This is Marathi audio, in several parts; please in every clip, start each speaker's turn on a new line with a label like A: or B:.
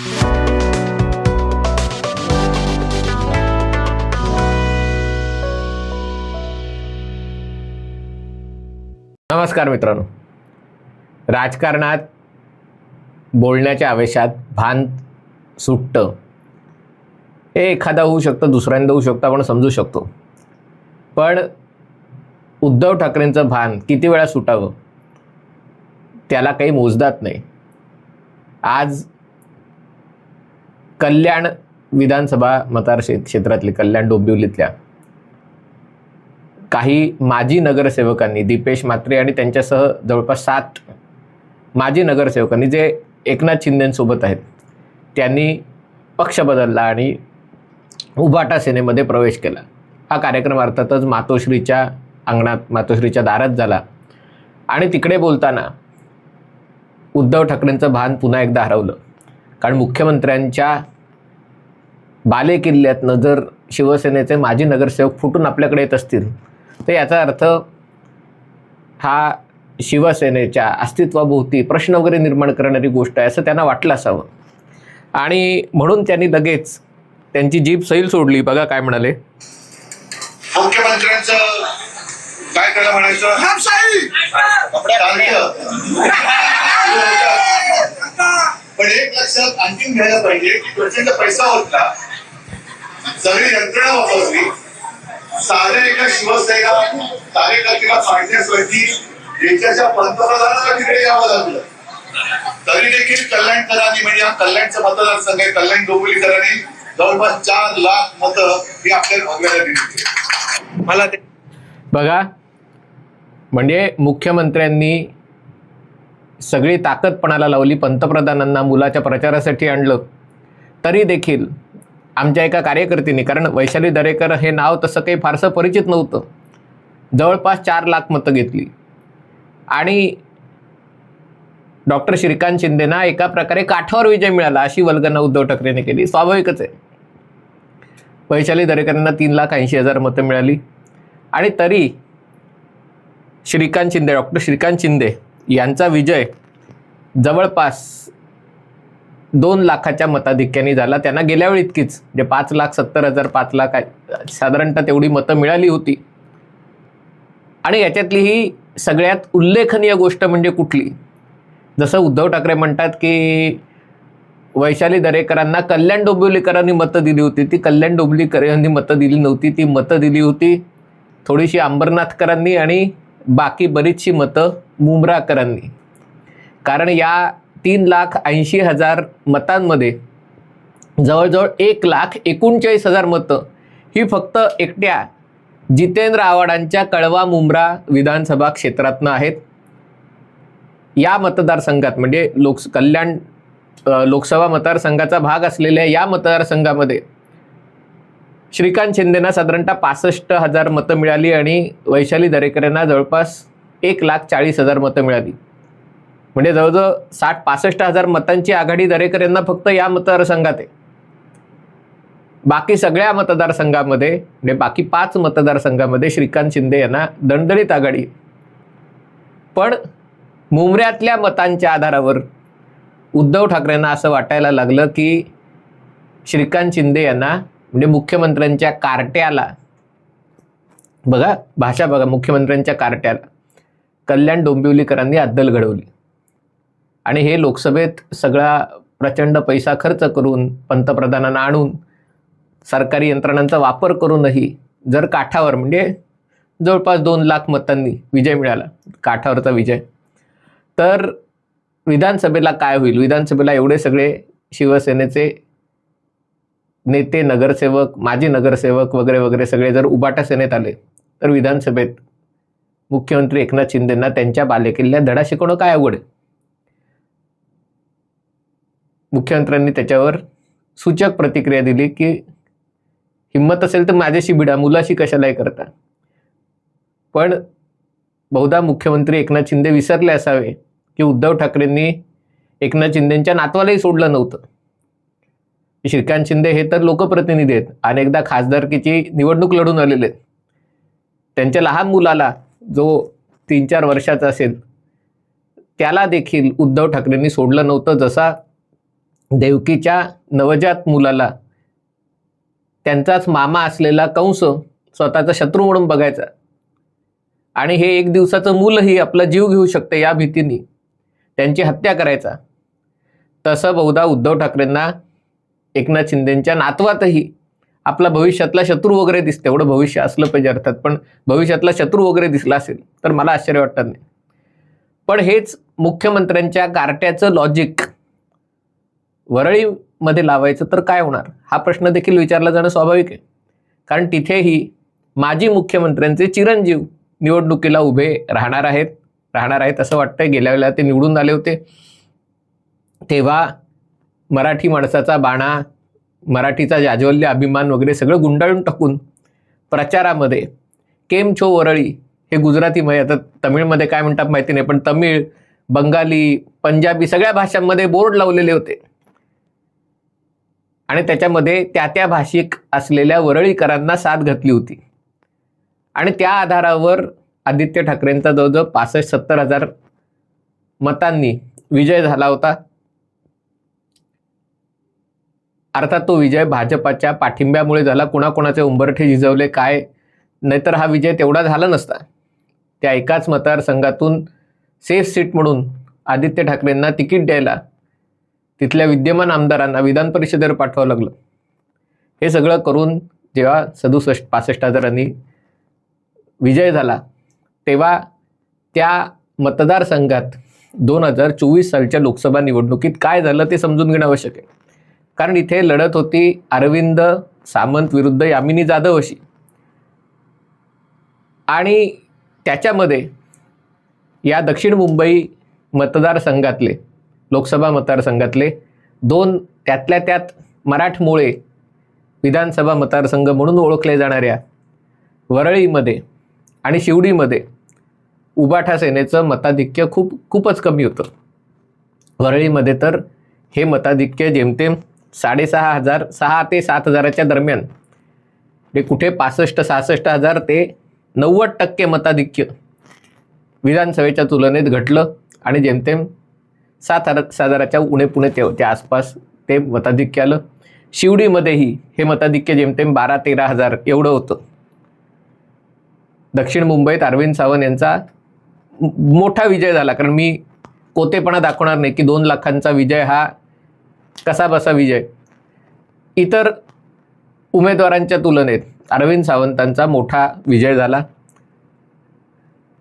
A: नमस्कार मित्रांनो. राजकारणात बोलण्याच्या आवेशात भान सुटतं. हे एखादा होऊ शकतं दुसऱ्यांदा होऊ शकतं आपण समजू शकतो. पण उद्धव ठाकरेंचं भान किती वेळा सुटावं? त्याला काही मोजदात नाही. आज कल्याण विधानसभा मतदार क्षेत्रातली कल्याण डोंबिवलीतल्या काही माजी नगरसेवकांनी दीपेश म्हात्रे आणि त्यांच्यासह जवळपास सात माजी नगरसेवकांनी जे एकनाथ शिंदेसोबत आहेत त्यांनी पक्ष बदलला आणि उभाटा सेनेमध्ये प्रवेश केला. हा कार्यक्रम अर्थातच मातोश्रीच्या अंगणात मातोश्रीच्या दारात झाला. आणि तिकडे बोलताना उद्धव ठाकरेंचं भान पुन्हा एकदा हरवलं. कारण मुख्यमंत्र्यांच्या बालेकिल्ल्यातनं जर शिवसेनेचे माजी नगरसेवक फुटून आपल्याकडे येत असतील तर याचा अर्थ हा शिवसेनेच्या अस्तित्वाभोवती प्रश्न वगैरे निर्माण करणारी गोष्ट आहे असं त्यांना वाटलं असावं. आणि म्हणून त्यांनी लगेच त्यांची जीभ सैल सोडली. बघा काय म्हणाले.
B: मुख्यमंत्र्यांचं काय म्हणायचं. पण एक लक्षात आणखीन घ्यायला पाहिजे की प्रचंड पैसा होता. सगळी यंत्रणा वापरली. साध्या एका शिवसेना कार्यकर्त्याला पाडण्यासाठी देशाच्या पंतप्रधानाला तिकडे यावं लागलं. तरी देखील कल्याणकरांनी म्हणजे हा कल्याणचा मतदारसंघ आहे कल्याण डोंबिवलीकरांनी जवळपास चार लाख मतं ही आपल्याला भागल्याला दिली
C: मला ते
A: बघा म्हणजे मुख्यमंत्र्यांनी सगळी ताकद पणाला लावली पंतप्रधानांना मुलाच्या प्रचारासाठी आणलं. तरी देखील आमच्या एका कार्यकर्त्यांनी कारण वैशाली दरेकर हे नाव तसं काही फारसं परिचित नव्हतं. जवळपास चार लाख मतं घेतली. आणि डॉक्टर श्रीकांत शिंदेना एका प्रकारे काठावर विजय मिळाला अशी वल्गना उद्धव ठाकरेने केली. स्वाभाविकच आहे. वैशाली दरेकरांना तीन लाख ऐंशी हजार मतं मिळाली. आणि तरी श्रीकांत शिंदे डॉक्टर श्रीकांत शिंदे यांचा विजय जवळपास दोन लाखाच्या मताधिक्याने झाला. त्यांना गेल्या वेळी इतकीच म्हणजे पाच लाख सत्तर हजार पाच लाख आहे. साधारणतः तेवढी मतं मिळाली होती. आणि याच्यातली ही सगळ्यात उल्लेखनीय गोष्ट म्हणजे कुठली? जसं उद्धव ठाकरे म्हणतात की वैशाली दरेकरांना कल्याण डोंबिवलीकरांनी मतं दिली होती. ती कल्याण डोंबिवलीकरांनी मतं दिली नव्हती. ती मतं दिली होती थोडीशी अंबरनाथकरांनी आणि बाकी बरीचशी मतं मुंब्राकरांनी. कारण या तीन लाख ऐंशी हजार मतांमध्ये जवळजवळ एक लाख एकोणचाळीस हजार मतं ही फक्त एकट्या जितेंद्र आव्हाडांच्या कळवा मुंब्रा विधानसभा क्षेत्रातनं आहेत. या मतदारसंघात म्हणजे लोक कल्याण लोकसभा मतदारसंघाचा भाग असलेल्या या मतदारसंघामध्ये श्रीकांत शिंदेना साधारणतः पासष्ट हजार मतं मिळाली आणि वैशाली दरेकर यांना जवळपास एक लाख चाळीस हजार मतं मिळाली. म्हणजे जवळजवळ साठ पासष्ट हजार मतांची आघाडी दरेकर यांना फक्त या मतदारसंघात आहे. बाकी सगळ्या मतदारसंघामध्ये म्हणजे बाकी पाच मतदारसंघामध्ये श्रीकांत शिंदे यांना दणदणीत आघाडी पण मुंबऱ्यातल्या मतांच्या आधारावर उद्धव ठाकरेंना असं वाटायला लागलं की श्रीकांत शिंदे यांना म्हणजे मुख्यमंत्र्यांच्या कार्ट्याला बघा भाषा बघा मुख्यमंत्र्यांच्या कार्ट्याला कल्याण डोंबिवलीकरांनी अद्दल घडवली. आणि हे लोकसभेत सगळा प्रचंड पैसा खर्च करून पंतप्रधानांना आणून सरकारी यंत्रणांचा वापर करूनही जर काठावर म्हणजे जवळपास दोन लाख मतांनी विजय मिळाला काठावरचा विजय तर विधानसभेला काय होईल? विधानसभेला एवढे सगळे शिवसेनेचे नेते नगरसेवक माजी नगरसेवक वगैरे वगैरे सगळे जर उबाटा सेनेत आले तर विधानसभेत मुख्यमंत्री एकनाथ शिंदेंना त्यांच्या बालेकिल्ल्यात धडा शिकवणं काय अवघड आहे? मुख्यमंत्र्यांनी त्याच्यावर सूचक प्रतिक्रिया दिली की हिंमत असेल तर माझ्याशी भिडा मुलाशी कशालाही करता. पण बहुधा मुख्यमंत्री एकनाथ शिंदे विसरले असावे की उद्धव ठाकरेंनी एकनाथ शिंदेच्या नातवालाही सोडलं नव्हतं. श्रीकांत शिंदे हे तर लोकप्रतिनिधी आहेत. अनेकदा खासदारकीची निवडणूक लढून आलेले आहेत. त्यांच्या लहान मुलाला जो तीन चार वर्षाचा असेल त्याला देखील उद्धव ठाकरेंनी सोडलं नव्हतं. जसा देवकीच्या नवजात मुलाला त्यांचाच मामा असलेला कंस स्वतःचा शत्रू म्हणून बघायचा. आणि हे एक दिवसाचं मूलही आपला जीव घेऊ शकते या भीतीने त्यांची हत्या करायचा. तसं बहुधा उद्धव ठाकरेंना एकनाथ शिंदेंच्या नातवातही आपला भविष्यातला शत्रू वगैरे दिसतो एवढं भविष्य असलं पाहिजे अर्थात पण भविष्यातला शत्रू वगैरे दिसला असेल तर मला आश्चर्य वाटत नाही. पण हेच मुख्यमंत्र्यांच्या कार्ट्याचं लॉजिक वरळीमध्ये लावायचं तर काय होणार? हा प्रश्न देखील विचारला जाणं स्वाभाविक आहे. कारण तिथेही माजी मुख्यमंत्र्यांचे चिरंजीव निवडणुकीला उभे राहणार आहेत राहणार आहेत असं वाटतंय. गेल्या वेळेला ते निवडून आले होते. तेव्हा मराठी माणसाचा बाणा मराठीचा जाज्वल्य अभिमान वगैरे सगळं गुंडाळून टाकून प्रचारामध्ये केम छो वरळी हे गुजरातीमध्ये आता तमिळमध्ये काय म्हणतात माहिती नाही पण तमिळ बंगाली पंजाबी सगळ्या भाषांमध्ये बोर्ड लावलेले होते. आणि त्याच्यामध्ये त्या त्या भाषिक असलेल्या वरळीकरांना साथ घातली होती. आणि त्या आधारावर आदित्य ठाकरेंचा जवळजवळ पासष्ट सत्तर हजार मतांनी विजय झाला होता. अर्थात तो विजय भाजपाच्या पाठिंब्यामुळे झाला. कुणाकुणाचे उंबरठे झिजवले काय? नाहीतर हा विजय तेवढा झाला नसता. त्या एकाच मतदारसंघातून सेफ सीट म्हणून आदित्य ठाकरेंना तिकीट द्यायला तिथल्या विद्यमान आमदारांना विधान परिषदेवर पाठवावं लागलं. हे सगळं करून जेव्हा सदुसष्ट पासष्ट हजारांनी विजय झाला तेव्हा त्या मतदारसंघात दोन हजार चोवीस सालच्या लोकसभा निवडणुकीत काय झालं ते समजून घेणं आवश्यक आहे. कारण इथे लढत होती अरविंद सामंत विरुद्ध यामिनी जाधव अशी. आणि त्याच्यामध्ये या दक्षिण मुंबई मतदारसंघातले लोकसभा मतदारसंघातले दोन त्यातल्या त्यात मराठमोळे विधानसभा मतदारसंघ म्हणून ओळखले जाणाऱ्या वरळीमध्ये आणि शिवडीमध्ये उबाठा सेनेचं मताधिक्य खूप खूपच कमी होतं. वरळीमध्ये तर हे मताधिक्य जेमतेम साडेसहा हजार सहा ते सात हजाराच्या दरम्यान. ते कुठे पासष्ट सहासष्ट हजार ते नव्वद टक्के मताधिक्य विधानसभेच्या तुलनेत घटलं आणि जेमतेम सात हजार हजाराच्या उणे पुणे ते त्या आसपास ते मताधिक्य आलं. शिवडीमध्येही हे मताधिक्य जेमतेम बारा तेरा हजार एवढं होतं. दक्षिण मुंबईत अरविंद सावंत यांचा मोठा विजय झाला. कारण मी कोतेपणा दाखवणार नाही की दोन लाखांचा विजय हा कसा बसा विजय? इतर उमेदवारांच्या तुलनेत अरविंद सावंतांचा मोठा विजय झाला.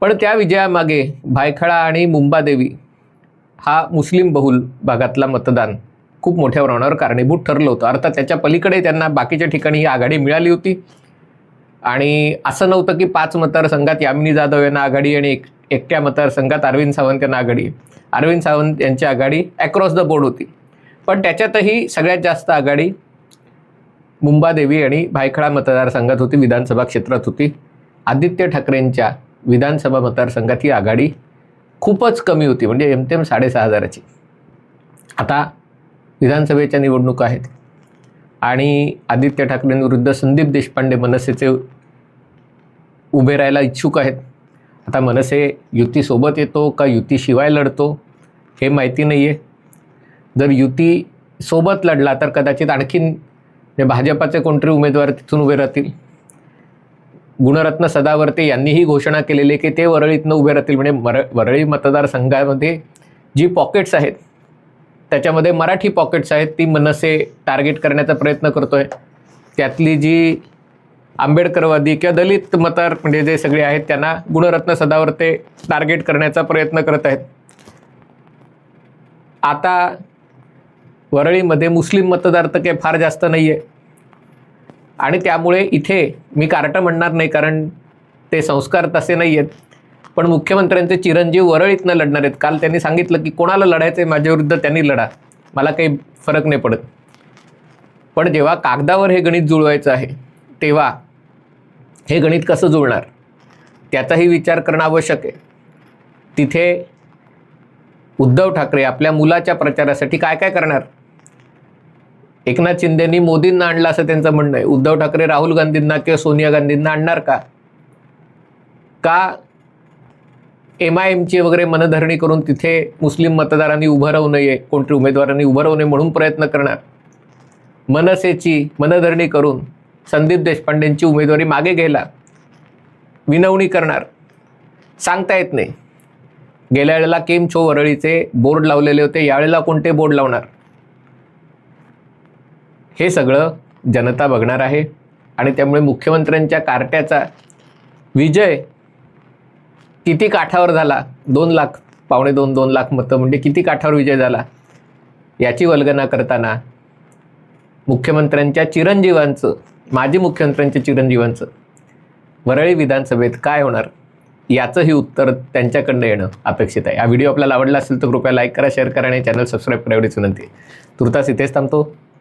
A: पण त्या विजयामागे भायखळा आणि मुंबादेवी हा मुस्लिम बहुल भागातला मतदान खूप मोठ्या प्रमाणावर कारणीभूत ठरलं होतं. अर्थात त्याच्या पलीकडे त्यांना बाकीच्या ठिकाणी ही आघाडी मिळाली होती. आणि असं नव्हतं की पाच मतदारसंघात यामिनी जाधव यांना आघाडी आणि एक एकट्या मतदारसंघात अरविंद सावंत यांना आघाडी. अरविंद सावंत यांची आघाडी अक्रॉस द बोर्ड होती. पण त्याच्यातही सगळ्यात जास्त आघाडी मुंबादेवी आणि भायखळा मतदारसंघात होती विधानसभा क्षेत्रात होती. आदित्य ठाकरेंच्या विधानसभा मतदारसंघात ही आघाडी खूपच कमी होती म्हणजे एमतेम साडेसहा हजाराची. आता विधानसभेच्या निवडणुका आहेत आणि आदित्य ठाकरेंविरुद्ध संदीप देशपांडे मनसेचे उभे राहायला इच्छुक आहेत. आता मनसे युतीसोबत येतो का युतीशिवाय लढतो हे माहिती नाही आहे जर युती सोबत लढला तर कदाचित आणखीन भाजपाचे कोणतरी उमेदवार तिथून उभे राहतील. गुणरत्न सदावर्ते यांनीही घोषणा केलेली आहे की ते वरळीतनं उभे राहतील. म्हणजे मर वरळी मतदारसंघामध्ये जी पॉकेट्स आहेत त्याच्यामध्ये मराठी पॉकेट्स आहेत ती मनसे टार्गेट करण्याचा प्रयत्न करतो आहे त्यातली जी आंबेडकरवादी किंवा दलित मतदार म्हणजे जे सगळे आहेत त्यांना गुणरत्न सदावर्ते टार्गेट करण्याचा प्रयत्न करत आहेत. आता वरळीमध्ये मुस्लिम मतदार तर काही फार जास्त नाही आहे आणि त्यामुळे इथे मी कार्ट म्हणणार नाही कारण ते संस्कार तसे नाही आहेत पण मुख्यमंत्र्यांचे चिरंजीव वरळीतनं लढणार आहेत. काल त्यांनी सांगितलं की कोणाला लढायचं आहे माझ्याविरुद्ध त्यांनी लढा. मला काही फरक नाही पडत. पण जेव्हा कागदावर हे गणित जुळवायचं आहे तेव्हा हे गणित कसं जुळणार? त्याचाही विचार करणं आवश्यक आहे. तिथे उद्धव ठाकरे आपल्या मुलाच्या प्रचारासाठी काय काय करणार? एकनाथ शिंदेनी मोदींना आणला असं त्यांचं म्हणणं आहे. उद्धव ठाकरे राहुल गांधींना किंवा सोनिया गांधींना आणणार का? का एम आय एमची वगैरे मनधरणी करून तिथे मुस्लिम मतदारांनी उभं राहू नये कोणत्या उमेदवारांनी उभं राहू नये म्हणून प्रयत्न करणार? मनसेची मनधरणी करून संदीप देशपांडेंची उमेदवारी मागे घ्यायला विनवणी करणार? सांगता येत नाही. गेल्या वेळेला केम छो वरळीचे बोर्ड लावलेले होते यावेळेला कोणते बोर्ड लावणार? हे सगळं जनता बघणार आहे. आणि त्यामुळे मुख्यमंत्र्यांच्या कार्ट्याचा विजय किती काठावर झाला? दोन लाख पावणे दोन दोन लाख मतं म्हणजे किती काठावर विजय झाला? याची वल्गना करताना मुख्यमंत्र्यांच्या चिरंजीवांचं माजी मुख्यमंत्र्यांच्या चिरंजीवांचं वरळी विधानसभेत काय होणार? याचंही उत्तर त्यांच्याकडनं येणं अपेक्षित आहे. हा व्हिडिओ आपल्याला आवडला असेल तर कृपया लाईक करा शेअर करा आणि चॅनल सबस्क्राईब करा एवढीच विनंती तुर्तास इथेच थांबतो.